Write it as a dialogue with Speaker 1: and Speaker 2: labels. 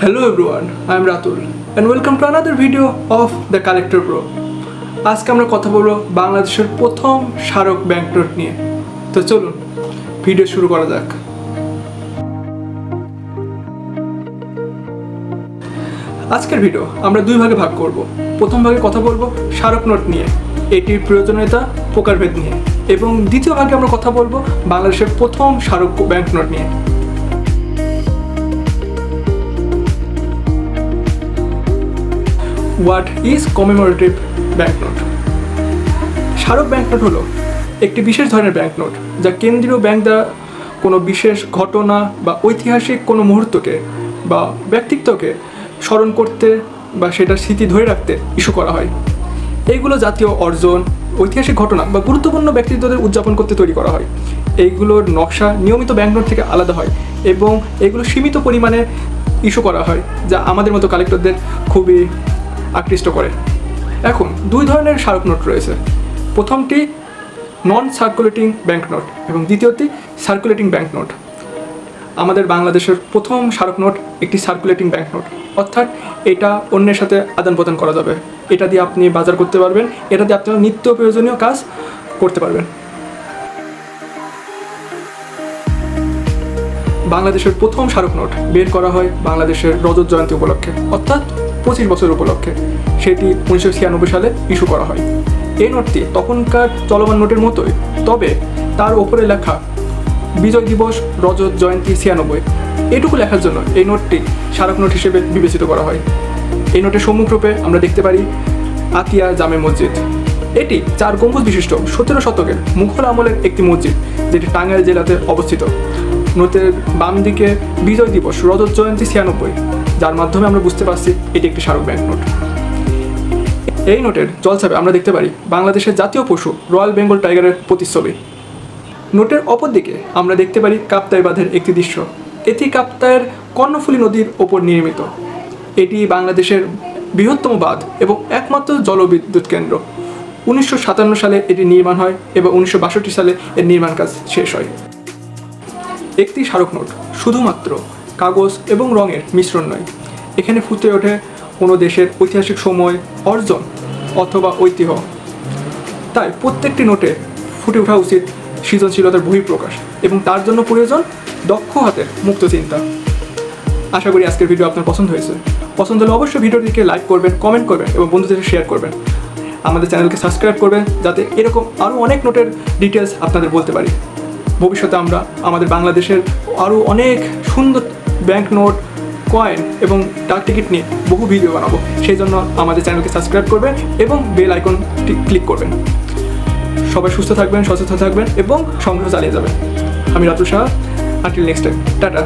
Speaker 1: Hello everyone, I am Ratul and welcome to another video of The Collector Pro. আজকে আমরা কথা বলব বাংলাদেশের প্রথম স্মারক ব্যাংক নোট নিয়ে। তো চলুন ভিডিও শুরু করা যাক। আজকের ভিডিও আমরা দুই ভাগে ভাগ করব। প্রথম ভাগে কথা বলব স্মারক নোট নিয়ে এটির প্রয়োজনীয়তা প্রকারভেদ নিয়ে। এবং দ্বিতীয় ভাগে আমরা কথা বলব বাংলাদেশের প্রথম স্মারক ব্যাংক নোট নিয়ে। হোয়াট ইজ কমেমোরেটিভ ব্যাংকনোট স্মারক ব্যাংকনোট হলো একটি বিশেষ ধরনের ব্যাংকনোট যা কেন্দ্রীয় ব্যাংক দ্বারা কোনো বিশেষ ঘটনা বা ঐতিহাসিক কোনো মুহূর্তকে বা ব্যক্তিত্বকে স্মরণ করতে বা সেটার স্মৃতি ধরে রাখতে ইস্যু করা হয়। এইগুলো জাতীয় অর্জন, ঐতিহাসিক ঘটনা বা গুরুত্বপূর্ণ ব্যক্তিত্বদের উদযাপন করতে তৈরি করা হয়। এইগুলোর নকশা নিয়মিত ব্যাংকনোট থেকে আলাদা হয় এবং এগুলো সীমিত পরিমাণে ইস্যু করা হয়, যা আমাদের মতো কালেক্টরদের খুবই আকৃষ্ট করে। এখন দুই ধরনের স্মারক নোট রয়েছে। প্রথমটি নন সার্কুলেটিং ব্যাংক নোট এবং দ্বিতীয়টি সার্কুলেটিং ব্যাংক নোট আমাদের বাংলাদেশের প্রথম স্মারক নোট একটি সার্কুলেটিং ব্যাংক নোট অর্থাৎ এটা অন্যের সাথে আদান প্রদান করা যাবে। এটা দিয়ে আপনি বাজার করতে পারবেন। এটা দিয়ে আপনার নিত্য প্রয়োজনীয় কাজ করতে পারবেন। বাংলাদেশের প্রথম স্মারক নোট বের করা হয় বাংলাদেশের রজত জয়ন্তী উপলক্ষে। অর্থাৎ পঁচিশ বছর উপলক্ষে সেটি উনিশশো ছিয়ানব্বই সালে ইস্যু করা হয়। এই নোটটি তখনকার চলমান নোটের মতোই, তবে তার ওপরে লেখা, বিজয় দিবস, রজত জয়ন্তী ছিয়ানব্বই। এটুকু লেখার জন্য এই নোটটি স্মারক নোট হিসেবে বিবেচিত করা হয়। এই নোটের সম্মুখরূপে আমরা দেখতে পারি, আতিয়া জামে মসজিদ। এটি চার গম্বুজ বিশিষ্ট সতেরো শতকের মুঘল আমলের একটি মসজিদ, যেটি টাঙ্গাইল জেলাতে অবস্থিত। নোটের বাম দিকে বিজয় দিবস, রজত জয়ন্তী ছিয়ানব্বই। যার মাধ্যমে আমরা বুঝতে পারছি এটি একটি স্মারক ব্যাংক নোট। এই নোটের জলছাপে আমরা দেখতে পারি বাংলাদেশের জাতীয় পশু, রয়্যাল বেঙ্গল টাইগারের প্রতিচ্ছবি। নোটের অপর দিকে আমরা দেখতে পারি কাপ্তাই বাঁধের একটি দৃশ্য। এটি কাপ্তায়ের কর্ণফুলী নদীর ওপর নির্মিত। এটি বাংলাদেশের বৃহত্তম বাঁধ এবং একমাত্র জলবিদ্যুৎ কেন্দ্র। উনিশশো সাতান্ন সালে এটি নির্মাণ হয় এবং উনিশশো বাষট্টি সালে এর নির্মাণ কাজ শেষ হয়। একটি স্মারক নোট। শুধুমাত্র কাগজ এবং রঙের মিশ্রণ নয়, এখানে ফুটে ওঠে কোনো দেশের ঐতিহাসিক সময়, অর্জন অথবা ঐতিহ্য। তাই প্রত্যেকটি নোটে ফুটে ওঠা উচিত সৃজনশীলতার বহিঃপ্রকাশ এবং তার জন্য প্রয়োজন দক্ষ হাতের মুক্ত চিন্তা। আশা করি আজকের ভিডিও আপনার পছন্দ হয়েছে। পছন্দ হলে অবশ্যই ভিডিওটিকে লাইক করবেন, কমেন্ট করবেন এবং বন্ধুদের শেয়ার করবেন। আমাদের চ্যানেলকে সাবস্ক্রাইব করবেন যাতে এরকম আরও অনেক নোটের ডিটেলস আপনাদের বলতে পারি। ভবিষ্যতে আমরা আমাদের বাংলাদেশের আরও অনেক সুন্দর ব্যাংক নোট কয়েন এবং ডাক টিকিট নিয়ে বহু ভিডিও বানাবো। সেই জন্য আমাদের চ্যানেলকে সাবস্ক্রাইব করবেন এবং বেল আইকনটি ক্লিক করবেন। সবাই সুস্থ থাকবেন, সচেতন থাকবেন এবং সংগ্রহ চালিয়ে যাবেন। আমি Ratul Shah until next time tata.